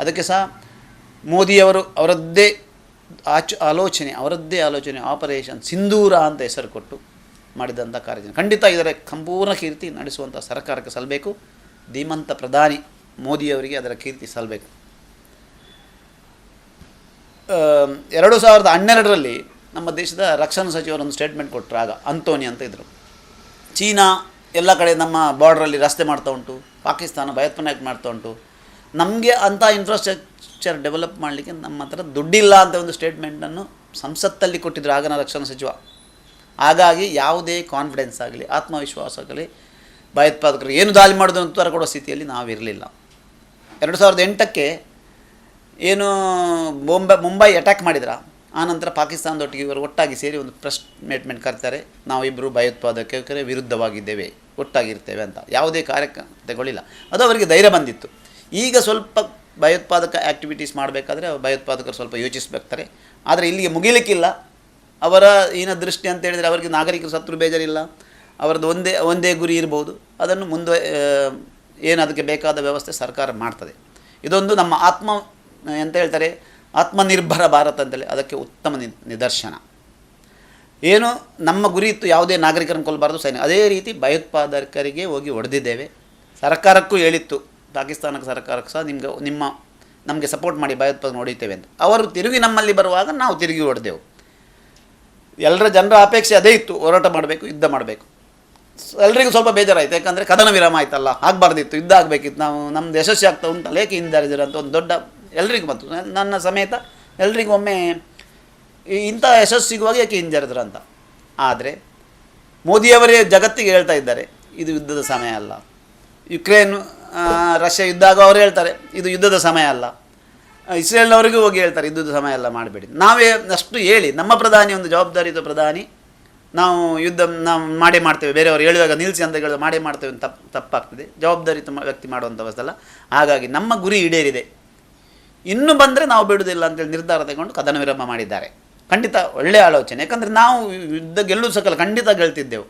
ಅದಕ್ಕೆ ಸಹ ಮೋದಿಯವರು ಅವರದ್ದೇ ಆಚ, ಆಲೋಚನೆ, ಅವರದ್ದೇ ಆಲೋಚನೆ ಆಪರೇಷನ್ ಸಿಂಧೂರ ಅಂತ ಹೆಸರು ಕೊಟ್ಟು ಮಾಡಿದಂಥ ಕಾರ್ಯ ಖಂಡಿತ ಇದರ ಸಂಪೂರ್ಣ ಕೀರ್ತಿ ನಡೆಸುವಂಥ ಸರ್ಕಾರಕ್ಕೆ ಸಲ್ಲಬೇಕು ಧೀಮಂತ ಪ್ರಧಾನಿ ಮೋದಿಯವರಿಗೆ ಅದರ ಕೀರ್ತಿ ಸಲ್ಲಬೇಕು ಎರಡು ಸಾವಿರದ ಹನ್ನೆರಡರಲ್ಲಿ ನಮ್ಮ ದೇಶದ ರಕ್ಷಣಾ ಸಚಿವರು ಒಂದು ಸ್ಟೇಟ್ಮೆಂಟ್ ಕೊಟ್ಟರು ಆಗ, ಅಂತೋನಿ ಅಂತ ಇದ್ದರು ಚೀನಾ ಎಲ್ಲ ಕಡೆ ನಮ್ಮ ಬಾರ್ಡ್ರಲ್ಲಿ ರಸ್ತೆ ಮಾಡ್ತಾ ಉಂಟು, ಪಾಕಿಸ್ತಾನ ಭಯೋತ್ಪಾದನೆ ಮಾಡ್ತಾ ಉಂಟು. ನಮಗೆ ಅಂಥ ಇನ್ಫ್ರಾಸ್ಟ್ರಕ್ಚರ್ ಡೆವಲಪ್ ಮಾಡಲಿಕ್ಕೆ ನಮ್ಮ ಹತ್ರ ದುಡ್ಡಿಲ್ಲ ಅಂತ ಒಂದು ಸ್ಟೇಟ್ಮೆಂಟನ್ನು ಸಂಸತ್ತಲ್ಲಿ ಕೊಟ್ಟಿದ್ದರು ಆಗನ ರಕ್ಷಣಾ ಸಚಿವ. ಹಾಗಾಗಿ ಯಾವುದೇ ಕಾನ್ಫಿಡೆನ್ಸ್ ಆಗಲಿ, ಆತ್ಮವಿಶ್ವಾಸ ಆಗಲಿ, ಭಯೋತ್ಪಾದಕರು ಏನು ದಾಳಿ ಮಾಡೋದು ಅಂತ ಕೊಡೋ ಸ್ಥಿತಿಯಲ್ಲಿ ನಾವಿರಲಿಲ್ಲ ಎರಡು ಸಾವಿರದ ಎಂಟಕ್ಕೆ ಏನು ಬೊಂಬೆ ಮುಂಬೈ ಅಟ್ಯಾಕ್ ಮಾಡಿದ್ರ? ಆನಂತರ ಪಾಕಿಸ್ತಾನದೊಟ್ಟಿಗೆ ಇವರು ಒಟ್ಟಾಗಿ ಸೇರಿ ಒಂದು ಪ್ರೆಸ್ ಮೇಟ್ಮೆಂಟ್ ಕರ್ತಾರೆ. ನಾವಿಬ್ಬರು ಭಯೋತ್ಪಾದಕರ ವಿರುದ್ಧವಾಗಿದ್ದೇವೆ, ಒಟ್ಟಾಗಿರ್ತೇವೆ ಅಂತ. ಯಾವುದೇ ಕಾರ್ಯಕ್ರಮ ತಗೊಳ್ಳಿಲ್ಲ ಅದು ಅವರಿಗೆ ಧೈರ್ಯ ಬಂದಿತ್ತು. ಈಗ ಸ್ವಲ್ಪ ಭಯೋತ್ಪಾದಕ ಆ್ಯಕ್ಟಿವಿಟೀಸ್ ಮಾಡಬೇಕಾದ್ರೆ ಭಯೋತ್ಪಾದಕರು ಸ್ವಲ್ಪ ಯೋಚಿಸ್ಬೇಕಾರೆ. ಆದರೆ ಇಲ್ಲಿಗೆ ಮುಗಿಲಿಕ್ಕಿಲ್ಲ. ಅವರ ಏನ ದೃಷ್ಟಿ ಅಂತ ಹೇಳಿದರೆ ಅವರಿಗೆ ನಾಗರಿಕರು ಸತ್ರು ಬೇಜಾರಿಲ್ಲ. ಅವರದ್ದು ಒಂದೇ ಒಂದೇ ಗುರಿ ಇರ್ಬೋದು. ಅದನ್ನು ಮುಂದೆ ಏನು ಅದಕ್ಕೆ ಬೇಕಾದ ವ್ಯವಸ್ಥೆ ಸರ್ಕಾರ ಮಾಡ್ತದೆ. ಇದೊಂದು ನಮ್ಮ ಆತ್ಮ ಎಂತ ಹೇಳ್ತಾರೆ. ಆತ್ಮನಿರ್ಭರ ಭಾರತ ಅಂತೇಳಿ ಅದಕ್ಕೆ ಉತ್ತಮ ನಿದರ್ಶನ. ಏನು ನಮ್ಮ ಗುರಿ ಇತ್ತು ಯಾವುದೇ ನಾಗರಿಕರನ್ನು ಕೊಲ್ಲಬಾರ್ದು, ಸೈನ್ಯ. ಅದೇ ರೀತಿ ಭಯೋತ್ಪಾದಕರಿಗೆ ಹೋಗಿ ಹೊಡೆದಿದ್ದೇವೆ. ಸರ್ಕಾರಕ್ಕೂ ಹೇಳಿತ್ತು, ಪಾಕಿಸ್ತಾನಕ್ಕೆ ಸರ್ಕಾರಕ್ಕೆ ಸಹ ನಿಮಗೆ, ನಿಮ್ಮ, ನಮಗೆ ಸಪೋರ್ಟ್ ಮಾಡಿ ಭಯೋತ್ಪಾದನೆ ಹೊಡಿತೇವೆ ಅಂತ. ಅವರು ತಿರುಗಿ ನಮ್ಮಲ್ಲಿ ಬರುವಾಗ ನಾವು ತಿರುಗಿ ಹೊಡೆದೆವು. ಎಲ್ಲರ ಜನರ ಅಪೇಕ್ಷೆ ಅದೇ ಇತ್ತು, ಹೋರಾಟ ಮಾಡಬೇಕು, ಯುದ್ಧ ಮಾಡಬೇಕು. ಎಲ್ರಿಗೂ ಸ್ವಲ್ಪ ಬೇಜಾರಾಯಿತು, ಯಾಕಂದರೆ ಕದನ ವಿರಾಮ ಆಯ್ತಲ್ಲ, ಆಗಬಾರ್ದಿತ್ತು, ಯುದ್ಧ ಆಗಬೇಕಿತ್ತು, ನಾವು ನಮ್ದು ಯಶಸ್ವಿ ಆಗ್ತಾ ಉಂಟಲ್ಲ, ಏಕೆ ಹಿಂದಾರಿದ್ದೀರ ಅಂತ ಒಂದು ದೊಡ್ಡ ಎಲ್ರಿಗೂ ಬಂತು. ನನ್ನ ಸಮೇತ ಎಲ್ರಿಗೂ ಒಮ್ಮೆ ಇಂಥ ಯಶಸ್ಸು ಸಿಗುವಾಗ ಯಾಕೆ ಹಿಂಜರಿದ್ರು ಅಂತ. ಆದರೆ ಮೋದಿಯವರೇ ಜಗತ್ತಿಗೆ ಹೇಳ್ತಾ ಇದ್ದಾರೆ, ಇದು ಯುದ್ಧದ ಸಮಯ ಅಲ್ಲ. ಯುಕ್ರೇನ್ ರಷ್ಯಾ ಯುದ್ಧ ಆಗೋ ಅವರು ಹೇಳ್ತಾರೆ, ಇದು ಯುದ್ಧದ ಸಮಯ ಅಲ್ಲ. ಇಸ್ರೇಲ್ನವರಿಗೂ ಹೋಗಿ ಹೇಳ್ತಾರೆ, ಯುದ್ಧದ ಸಮಯ ಅಲ್ಲ ಮಾಡಬೇಡಿ. ನಾವೇ ಅಷ್ಟು ಹೇಳಿ, ನಮ್ಮ ಪ್ರಧಾನಿ ಒಂದು ಜವಾಬ್ದಾರಿಯುತ ಪ್ರಧಾನಿ. ನಾವು ಯುದ್ಧ ನಾವು ಮಾಡೇ ಮಾಡ್ತೇವೆ. ಬೇರೆಯವರು ಹೇಳುವಾಗ ನಿಲ್ಲಿಸಿ ಅಂತ ಹೇಳಿದ್ರೆ ಮಾಡೇ ಮಾಡ್ತೇವೆ ಅಂತ ತಪ್ಪು ತಪ್ಪಾಗ್ತದೆ ಜವಾಬ್ದಾರಿಯುತ ವ್ಯಕ್ತಿ ಮಾಡುವಂಥ ವಸ್ತಲ್ಲ ಹಾಗಾಗಿ ನಮ್ಮ ಗುರಿ ಈಡೇರಿದೆ. ಇನ್ನು ಬಂದರೆ ನಾವು ಬಿಡುವುದಿಲ್ಲ ಅಂತೇಳಿ ನಿರ್ಧಾರ ತಗೊಂಡು ಕದನ ವಿರಾಮ ಮಾಡಿದ್ದಾರೆ. ಖಂಡಿತ ಒಳ್ಳೆಯ ಆಲೋಚನೆ. ಯಾಕಂದರೆ ನಾವು ಯುದ್ಧ ಗೆಲ್ಲುವ ಸಕಲ, ಖಂಡಿತ ಗೆಲ್ತಿದ್ದೆವು.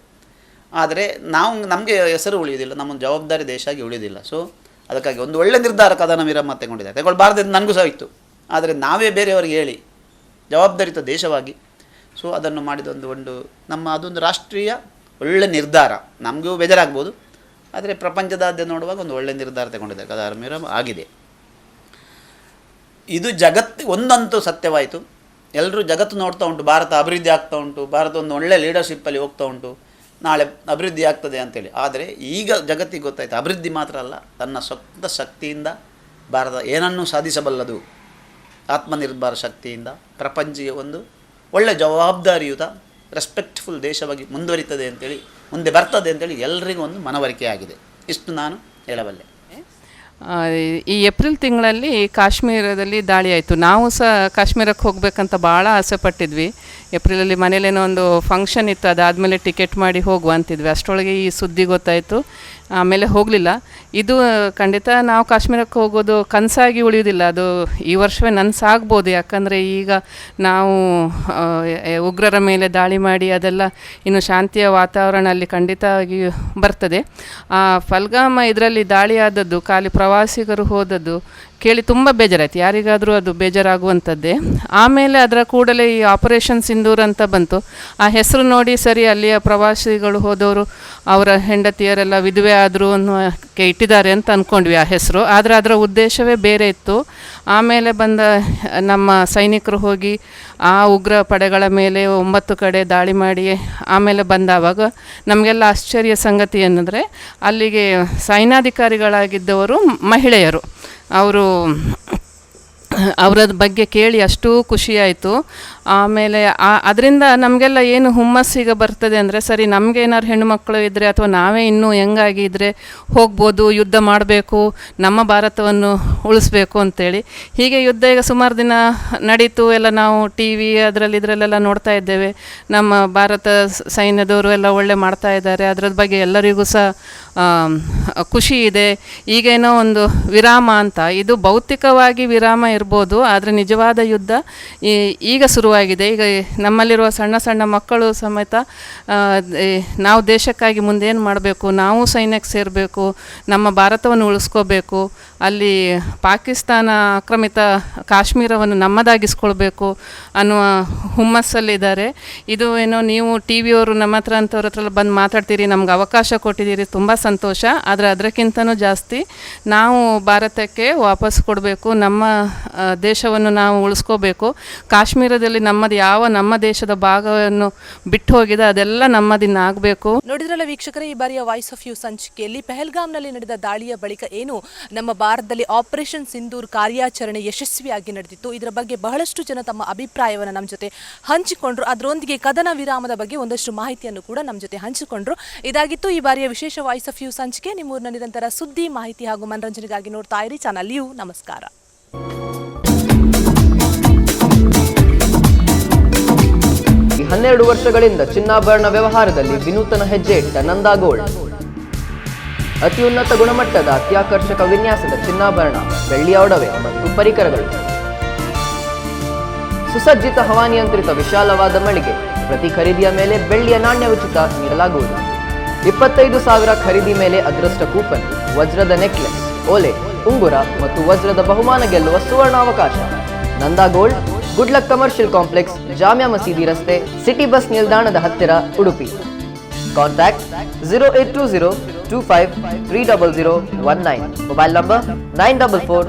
ಆದರೆ ನಾವು ನಮಗೆ ಹೆಸರು ಉಳಿಯೋದಿಲ್ಲ ನಮ್ಮ ಜವಾಬ್ದಾರಿ ದೇಶ ಆಗಿ ಉಳಿಯೋದಿಲ್ಲ ಸೊ ಅದಕ್ಕಾಗಿ ಒಂದು ಒಳ್ಳೆ ನಿರ್ಧಾರ ಕದನ ವಿರಾಮ ತಗೊಂಡಿದ್ದಾರೆ. ತಗೊಳ್ಬಾರ್ದು ನನಗೂ ಸಹ ಇತ್ತು. ಆದರೆ ನಾವೇ ಬೇರೆಯವರಿಗೆ ಹೇಳಿ ಜವಾಬ್ದಾರಿತ ದೇಶವಾಗಿ. ಸೊ ಅದನ್ನು ಮಾಡಿದೊಂದು ಒಂದು ನಮ್ಮ ಅದೊಂದು ರಾಷ್ಟ್ರೀಯ ಒಳ್ಳೆ ನಿರ್ಧಾರ. ನಮಗೂ ಬೇಜಾರಾಗ್ಬೋದು. ಆದರೆ ಪ್ರಪಂಚದಾದ್ಯ ನೋಡುವಾಗ ಒಂದು ಒಳ್ಳೆ ನಿರ್ಧಾರ ತಗೊಂಡಿದ್ದಾರೆ. ಕದನ ವಿರಾಮ ಆಗಿದೆ. ಇದು ಜಗತ್ತು ಒಂದಂತೂ ಸತ್ಯವಾಯಿತು. ಎಲ್ಲರೂ ಜಗತ್ತು ನೋಡ್ತಾ ಉಂಟು, ಭಾರತ ಅಭಿವೃದ್ಧಿ ಆಗ್ತಾ ಉಂಟು, ಭಾರತ ಒಂದು ಒಳ್ಳೆ ಲೀಡರ್ಶಿಪ್ಪಲ್ಲಿ ಹೋಗ್ತಾ ಉಂಟು, ನಾಳೆ ಅಭಿವೃದ್ಧಿ ಆಗ್ತದೆ ಅಂತೇಳಿ. ಆದರೆ ಈಗ ಜಗತ್ತಿಗೆ ಗೊತ್ತಾಯ್ತು, ಅಭಿವೃದ್ಧಿ ಮಾತ್ರ ಅಲ್ಲ, ತನ್ನ ಸ್ವಂತ ಶಕ್ತಿಯಿಂದ ಭಾರತ ಏನನ್ನೂ ಸಾಧಿಸಬಲ್ಲದು. ಆತ್ಮನಿರ್ಭರ ಶಕ್ತಿಯಿಂದ ಪ್ರಪಂಚಿಗೆ ಒಂದು ಒಳ್ಳೆ ಜವಾಬ್ದಾರಿಯುತ ರೆಸ್ಪೆಕ್ಟ್ಫುಲ್ ದೇಶವಾಗಿ ಮುಂದುವರಿತದೆ ಅಂತೇಳಿ, ಮುಂದೆ ಬರ್ತದೆ ಅಂತೇಳಿ ಎಲ್ಲರಿಗೂ ಒಂದು ಮನವರಿಕೆ ಆಗಿದೆ ಇಷ್ಟು ನಾನು ಹೇಳಬಲ್ಲೆ. ಈ ಏಪ್ರಿಲ್ ತಿಂಗಳಲ್ಲಿ ಕಾಶ್ಮೀರದಲ್ಲಿ ದಾಳಿ ಆಯಿತು. ನಾವು ಸಹ ಕಾಶ್ಮೀರಕ್ಕೆ ಹೋಗಬೇಕಂತ ಭಾಳ ಆಸೆ ಪಟ್ಟಿದ್ವಿ. ಏಪ್ರಿಲಲ್ಲಿ ಮನೇಲೇನೋ ಒಂದು ಫಂಕ್ಷನ್ ಇತ್ತು, ಅದಾದಮೇಲೆ ಟಿಕೆಟ್ ಮಾಡಿ ಹೋಗುವ ಅಂತಿದ್ವಿ. ಅಷ್ಟರೊಳಗೆ ಈ ಸುದ್ದಿ ಗೊತ್ತಾಯಿತು. ಆಮೇಲೆ ಹೋಗಲಿಲ್ಲ. ಇದು ಖಂಡಿತ ನಾವು ಕಾಶ್ಮೀರಕ್ಕೆ ಹೋಗೋದು ಕನಸಾಗಿ ಉಳಿಯೋದಿಲ್ಲ ಅದು ಈ ವರ್ಷವೇ ನನಸಾಗ್ಬೋದು. ಯಾಕಂದರೆ ಈಗ ನಾವು ಉಗ್ರರ ಮೇಲೆ ದಾಳಿ ಮಾಡಿ ಅದೆಲ್ಲ ಇನ್ನು ಶಾಂತಿಯ ವಾತಾವರಣ ಅಲ್ಲಿ ಖಂಡಿತವಾಗಿ ಬರ್ತದೆ. ಫಲ್ಗಾಮ ಇದರಲ್ಲಿ ದಾಳಿ ಆದದ್ದು, ಖಾಲಿ ಪ್ರವಾಸಿಗರು ಹೋದದ್ದು ಕೇಳಿ ತುಂಬ ಬೇಜಾರಾಯ್ತು. ಯಾರಿಗಾದರೂ ಅದು ಬೇಜಾರಾಗುವಂಥದ್ದೇ. ಆಮೇಲೆ ಅದರ ಕೂಡಲೇ ಈ ಆಪರೇಷನ್ ಸಿಂಧೂರ್ ಅಂತ ಬಂತು. ಆ ಹೆಸರು ನೋಡಿ ಸರಿ ಅಲ್ಲಿಯ ಪ್ರವಾಸಿಗಳು ಹೋದವರು, ಅವರ ಹೆಂಡತಿಯರೆಲ್ಲ ವಿಧವೆ ಆದರು ಅನ್ನೋಕ್ಕೆ ಇಟ್ಟಿದ್ದಾರೆ ಅಂತ ಅಂದ್ಕೊಂಡ್ವಿ ಆ ಹೆಸರು. ಆದರೆ ಅದರ ಉದ್ದೇಶವೇ ಬೇರೆ ಇತ್ತು. ಆಮೇಲೆ ಬಂದ ನಮ್ಮ ಸೈನಿಕರು ಹೋಗಿ ಆ ಉಗ್ರ ಪಡೆಗಳ ಮೇಲೆ ಒಂಬತ್ತು ಕಡೆ ದಾಳಿ ಮಾಡಿ, ಆಮೇಲೆ ಬಂದಾವಾಗ ನಮಗೆಲ್ಲ ಆಶ್ಚರ್ಯ ಸಂಗತಿ ಏನಂದರೆ, ಅಲ್ಲಿಗೆ ಸೈನಾಧಿಕಾರಿಗಳಾಗಿದ್ದವರು ಮಹಿಳೆಯರು. ಅವರು ಅವರ ಬಗ್ಗೆ ಕೇಳಿ ಅಷ್ಟೂ ಖುಷಿಯಾಯಿತು ಆಮೇಲೆ ಅದರಿಂದ ನಮಗೆಲ್ಲ ಏನು ಹುಮ್ಮಸ್ಸೀಗ ಬರ್ತದೆ ಅಂದರೆ, ಸರಿ, ನಮಗೆ ಏನಾದ್ರು ಹೆಣ್ಣುಮಕ್ಕಳು ಇದ್ದರೆ ಅಥವಾ ನಾವೇ ಇನ್ನೂ ಹೆಂಗಾಗಿದ್ದರೆ ಹೋಗ್ಬೋದು, ಯುದ್ಧ ಮಾಡಬೇಕು, ನಮ್ಮ ಭಾರತವನ್ನು ಉಳಿಸ್ಬೇಕು ಅಂತೇಳಿ. ಹೀಗೆ ಯುದ್ಧ ಈಗ ಸುಮಾರು ದಿನ ನಡೀತು. ಎಲ್ಲ ನಾವು ಟಿ ವಿ ಅದರಲ್ಲಿ ಇದರಲ್ಲೆಲ್ಲ ನೋಡ್ತಾ ಇದ್ದೇವೆ. ನಮ್ಮ ಭಾರತ ಸೈನ್ಯದವರು ಎಲ್ಲ ಒಳ್ಳೆ ಮಾಡ್ತಾ ಇದ್ದಾರೆ. ಅದರ ಬಗ್ಗೆ ಎಲ್ಲರಿಗೂ ಸಹ ಖುಷಿ ಇದೆ. ಈಗೇನೋ ಒಂದು ವಿರಾಮ ಅಂತ. ಇದು ಭೌತಿಕವಾಗಿ ವಿರಾಮ ಇರ್ಬೋದು, ಆದರೆ ನಿಜವಾದ ಯುದ್ಧ ಈಗ ಈಗ ಶುರುವಾಗಿದೆ. ಈಗ ನಮ್ಮಲ್ಲಿರುವ ಸಣ್ಣ ಸಣ್ಣ ಮಕ್ಕಳು ಸಮೇತ ನಾವು ದೇಶಕ್ಕಾಗಿ ಮುಂದೇನು ಮಾಡಬೇಕು, ನಾವು ಸೈನ್ಯಕ್ಕೆ ಸೇರಬೇಕು, ನಮ್ಮ ಭಾರತವನ್ನು ಉಳಿಸ್ಕೋಬೇಕು ಅಲ್ಲಿ ಪಾಕಿಸ್ತಾನ ಆಕ್ರಮಿತ ಕಾಶ್ಮೀರವನ್ನು ನಮ್ಮದಾಗಿಸ್ಕೊಳ್ಬೇಕು ಅನ್ನುವ ಹುಮ್ಮಸ್ಸಲ್ಲಿದ್ದಾರೆ. ಇದು ಏನೋ ನೀವು ಟಿ ವಿಯವರು ನಮ್ಮ ಹತ್ರ ಅಂಥವ್ರ ಹತ್ರ ಬಂದು ಮಾತಾಡ್ತೀರಿ, ನಮ್ಗೆ ಅವಕಾಶ ಕೊಟ್ಟಿದ್ದೀರಿ, ತುಂಬ ಸಂತೋಷ. ಆದರೆ ಅದಕ್ಕಿಂತನೂ ಜಾಸ್ತಿ ನಾವು ಭಾರತಕ್ಕೆ ವಾಪಸ್ ಕೊಡಬೇಕು, ನಮ್ಮ ದೇಶವನ್ನು ನಾವು ಉಳಿಸ್ಕೋಬೇಕು. ಕಾಶ್ಮೀರದಲ್ಲಿ ನಮ್ಮದು ಯಾವ ನಮ್ಮ ದೇಶದ ಭಾಗವನ್ನು ಬಿಟ್ಟು ಹೋಗಿದೆ ಅದೆಲ್ಲ ನಮ್ಮದಿನ್ನ ಆಗಬೇಕು ನೋಡಿದ್ರಲ್ಲ ವೀಕ್ಷಕರೇ, ಈ ಬಾರಿಯ ವಾಯ್ಸ್ ಆಫ್ ಯು ಸಂಚಿಕೆಯಲ್ಲಿ ಪೆಹಲ್ಗಾಮ್ನಲ್ಲಿ ನಡೆದ ದಾಳಿಯ ಬಳಿಕ ಏನು ನಮ್ಮ ಭಾರತದಲ್ಲಿ ಆಪರೇಷನ್ ಸಿಂಧೂರ್ ಕಾರ್ಯಾಚರಣೆ ಯಶಸ್ವಿಯಾಗಿ ನಡೆದಿತ್ತು. ಇದರ ಬಗ್ಗೆ ಬಹಳಷ್ಟು ಜನ ತಮ್ಮ ಅಭಿಪ್ರಾಯವನ್ನು ನಮ್ಮ ಜೊತೆ ಹಂಚಿಕೊಂಡ್ರು. ಅದರೊಂದಿಗೆ ಕದನ ವಿರಾಮದ ಬಗ್ಗೆ ಒಂದಷ್ಟು ಮಾಹಿತಿಯನ್ನು ಕೂಡ ನಮ್ಮ ಜೊತೆ ಹಂಚಿಕೊಂಡ್ರು. ಇದಾಗಿತ್ತು ಈ ಬಾರಿಯ ವಿಶೇಷ ವಾಯ್ಸ್ ಆಫ್ ಯೂ ಸಂಚಿಕೆ. ನಿಮ್ಮೂರಿನ ನಿರಂತರ ಸುದ್ದಿ, ಮಾಹಿತಿ ಹಾಗೂ ಮನರಂಜನೆಗಾಗಿ ನೋಡ್ತಾ ಇರಿ. Channel U. ನಮಸ್ಕಾರ. ಹನ್ನೆರಡು ವರ್ಷಗಳಿಂದ ಚಿನ್ನಾಭರಣ ವ್ಯವಹಾರದಲ್ಲಿ ವಿನೂತನ ಹೆಜ್ಜೆ ಇಟ್ಟ ನಂದಾ ಗೋಲ್ಡ್ ಅತ್ಯುನ್ನತ ಗುಣಮಟ್ಟದ ಅತ್ಯಾಕರ್ಷಕ ವಿನ್ಯಾಸದ ಚಿನ್ನಾಭರಣ ಬೆಳ್ಳಿಯ ಒಡವೆ ಮತ್ತು ಪರಿಕರಗಳು. ಸುಸಜ್ಜಿತ ಹವಾನಿಯಂತ್ರಿತ ವಿಶಾಲವಾದ ಮಳಿಗೆ, ಪ್ರತಿ ಖರೀದಿಯ ಮೇಲೆ ಬೆಳ್ಳಿಯ ನಾಣ್ಯ ಉಚಿತ ನೀಡಲಾಗುವುದು. ಇಪ್ಪತ್ತೈದು ಸಾವಿರ ಖರೀದಿ ಮೇಲೆ ಅದೃಷ್ಟ ಕೂಪನ್, ವಜ್ರದ ನೆಕ್ಲೆಸ್, ಓಲೆ, ಉಂಗುರ ಮತ್ತು ವಜ್ರದ ಬಹುಮಾನ ಗೆಲ್ಲುವ ಸುವರ್ಣ ಅವಕಾಶ Nanda gold good luck commercial complex, Jamia ಮಸೀದಿ ರಸ್ತೆ, ಸಿಟಿ ಬಸ್ ನಿಲ್ದಾಣದ ಹತ್ತಿರ, Udupi. Contact, zero eight two zero 9448012477 Mobile number 944